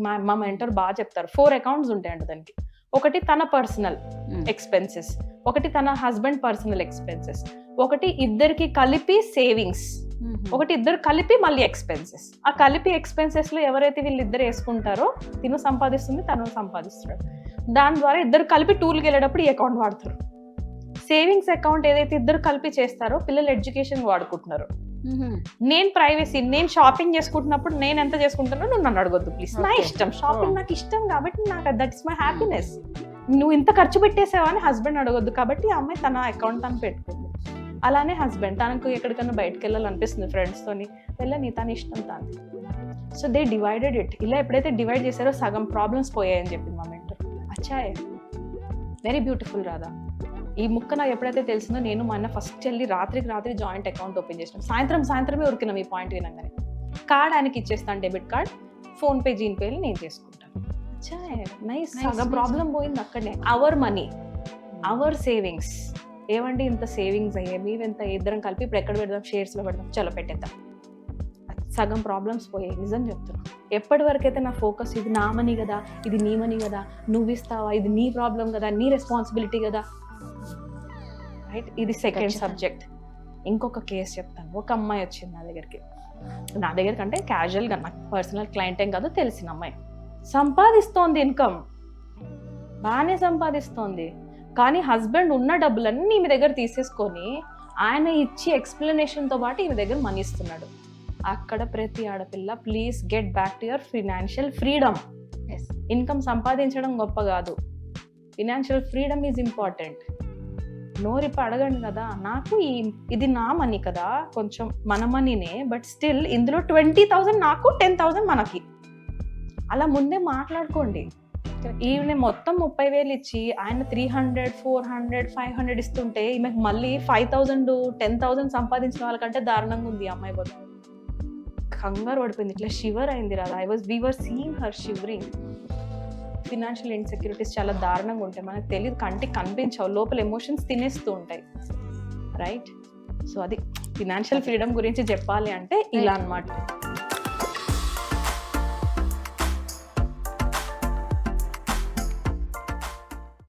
మా మా మెంటర్ బాగా చెప్తారు. ఫోర్ అకౌంట్స్ ఉంటాయంట దానికి. ఒకటి తన పర్సనల్ Hmm. ఎక్స్పెన్సెస్ ఒకటి తన హస్బెండ్ పర్సనల్ ఎక్స్పెన్సెస్ ఒకటి ఇద్దరికి కలిపి సేవింగ్స్ ఒకటి ఇద్దరు కలిపి మళ్ళీ ఎక్స్పెన్సెస్ ఆ కలిపి ఎక్స్పెన్సెస్లో ఎవరైతే వీళ్ళిద్దరు వేసుకుంటారో తిను సంపాదిస్తుంది తను సంపాదిస్తాడు. దాని ద్వారా ఇద్దరు కలిపి టూర్కి వెళ్ళేటప్పుడు ఈ అకౌంట్ వాడతారు. సేవింగ్స్ అకౌంట్ ఏదైతే ఇద్దరు కలిపి చేస్తారో పిల్లలు ఎడ్యుకేషన్ వాడుకుంటున్నారు. నేను ప్రైవసీ నేను షాపింగ్ చేసుకుంటున్నప్పుడు నేను ఎంత చేసుకుంటానో నువ్వు నన్ను అడగొద్దు ప్లీజ్ నా. ఇష్టం. షాపింగ్. నాకు ఇష్టం కాబట్టి నాకు దట్ ఇస్ మై హ్యాపీనెస్ నువ్వు ఇంత ఖర్చు పెట్టేసావా అని హస్బెండ్ అడగొద్దు కాబట్టి ఆ అమ్మాయి తన అకౌంట్ తను పెట్టుకుంది. అలానే హస్బెండ్ తనకు ఎక్కడికైనా బయటకు వెళ్ళాలనిపిస్తుంది ఫ్రెండ్స్ తోని వెళ్ళని తన ఇష్టం తాను సో దే డివైడెడ్ ఇట్ ఇలా ఎప్పుడైతే డివైడ్ చేశారో సగం ప్రాబ్లమ్స్ పోయాయని చెప్పింది మా మెంటర్ అచ్చాయ్. వెరీ బ్యూటిఫుల్ రాదా ఈ ముక్క నాకు ఎప్పుడైతే తెలిసిందో నేను మా అన్న ఫస్ట్ వెళ్ళి రాత్రికి రాత్రి జాయింట్ అకౌంట్ ఓపెన్ చేసినాం. సాయంత్రం సాయంత్రమే ఉరికినాం ఈ పాయింట్ వినంగానే. కార్డ్ ఆయనకి ఇచ్చేస్తాను డెబిట్ కార్డ్. ఫోన్ పే జీన్ పే నేను చేసుకుంటాను నైస్ సగం. ప్రాబ్లం పోయింది అక్కడనే. అవర్ మనీ అవర్ సేవింగ్స్ ఏమండి ఇంత సేవింగ్స్ అయ్యాయి మేము ఎంత ఇద్దరం కలిపి ఇప్పుడు ఎక్కడ పెడదాం? షేర్స్లో పెడదాం? చలో పెట్టేద్దాం. సగం ప్రాబ్లమ్స్ పోయాయి. నిజం చెప్తున్నా. ఎప్పటి వరకు అయితే నా ఫోకస్ ఇది నా మనీ కదా ఇది నీ మనీ కదా నువ్వు ఇస్తావా? ఇది నీ ప్రాబ్లం కదా నీ రెస్పాన్సిబిలిటీ కదా రైట్? ఇది సెకండ్. సబ్జెక్ట్ ఇంకొక కేసు చెప్తాను. ఒక అమ్మాయి వచ్చింది నా దగ్గరికి. నా దగ్గరికి అంటే క్యాజువల్గా నాకు పర్సనల్ క్లయింట్ ఏం కాదు తెలిసిన అమ్మాయి. సంపాదిస్తోంది ఇన్కమ్ బాగానే సంపాదిస్తోంది. కానీ హస్బెండ్ ఉన్న డబ్బులన్నీ మీ దగ్గర తీసేసుకొని ఆయన ఇచ్చి ఎక్స్ప్లెనేషన్తో పాటు ఈమె దగ్గర మనీ ఇస్తున్నాడు. అక్కడ ప్రతి ఆడపిల్ల please get back to your financial freedom income సంపాదించడం గొప్ప కాదు. ఫినాన్షియల్ ఫ్రీడమ్ ఈజ్ ఇంపార్టెంట్ నోరిప్ప అడగండి కదా. నాకు ఈ ఇది నా మనీ కదా. కొంచెం మన మనీనే బట్ స్టిల్ ఇందులో ట్వంటీ థౌజండ్ నాకు టెన్ థౌజండ్ మనకి. అలా ముందే మాట్లాడుకోండి. ఈమె మొత్తం ముప్పై వేలు ఇచ్చి ఆయన three hundred four hundred five hundred ఇస్తుంటే ఈమెకు మళ్ళీ ఫైవ్ థౌజండ్ టెన్ థౌజండ్ సంపాదించిన వాళ్ళకంటే దారుణంగా ఉంది అమ్మాయి బతుకు కంగారు పడిపోయింది. ఇట్లా షివర్ అయింది రాదా I was we were seeing her shivering financial insecurities చాలా దారుణంగా ఉంటాయి. మనకు తెలియదు కంటికి కనిపించవు లోపల ఎమోషన్స్ తినేస్తూ ఉంటాయి. రైట్ సో అది ఫినాన్షియల్ ఫ్రీడమ్ గురించి చెప్పాలి అంటే ఇలా అన్నమాట.